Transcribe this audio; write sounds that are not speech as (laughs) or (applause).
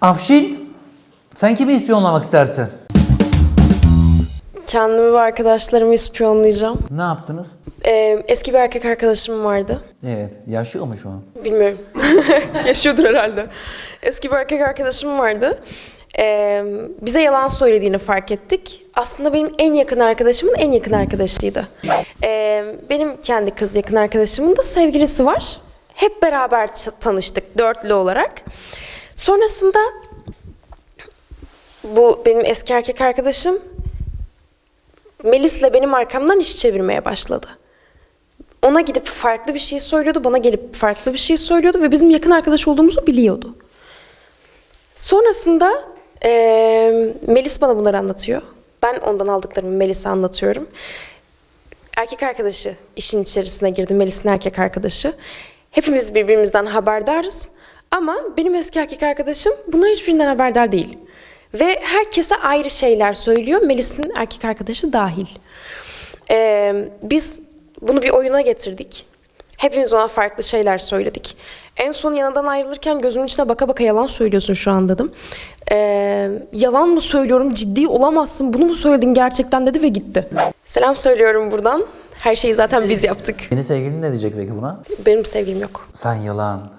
Afşin, sen kimi ispiyonlamak istersin? Kendimi ve arkadaşlarımı ispiyonlayacağım. Ne yaptınız? Ee, eski bir erkek arkadaşım vardı. Evet, yaşıyor mu şu an? Bilmiyorum. (laughs) Yaşıyordur herhalde. Eski bir erkek arkadaşım vardı. Ee, bize yalan söylediğini fark ettik. Aslında benim en yakın arkadaşımın en yakın arkadaşıydı. Ee, benim kendi kız yakın arkadaşımın da sevgilisi var. Hep beraber tanıştık dörtlü olarak. Sonrasında bu benim eski erkek arkadaşım Melis'le benim arkamdan iş çevirmeye başladı. Ona gidip farklı bir şey söylüyordu, bana gelip farklı bir şey söylüyordu ve bizim yakın arkadaş olduğumuzu biliyordu. Sonrasında eee, Melis bana bunları anlatıyor. Ben ondan aldıklarımı Melis'e anlatıyorum. Erkek arkadaşı işin içerisine girdi, Melis'in erkek arkadaşı. Hepimiz birbirimizden haberdarız. Ama benim eski erkek arkadaşım bunların hiçbirinden haberdar değil. Ve herkese ayrı şeyler söylüyor, Melis'in erkek arkadaşı dahil. Ee, biz bunu bir oyuna getirdik. Hepimiz ona farklı şeyler söyledik. En son yanından ayrılırken gözümün içine baka baka yalan söylüyorsun şu an dedim. Ee, yalan mı söylüyorum ciddi olamazsın bunu mu söyledin gerçekten dedi ve gitti. Selam söylüyorum buradan. Her şeyi zaten biz yaptık. Yeni sevgilin ne diyecek peki buna? Benim sevgilim yok. Sen yalan.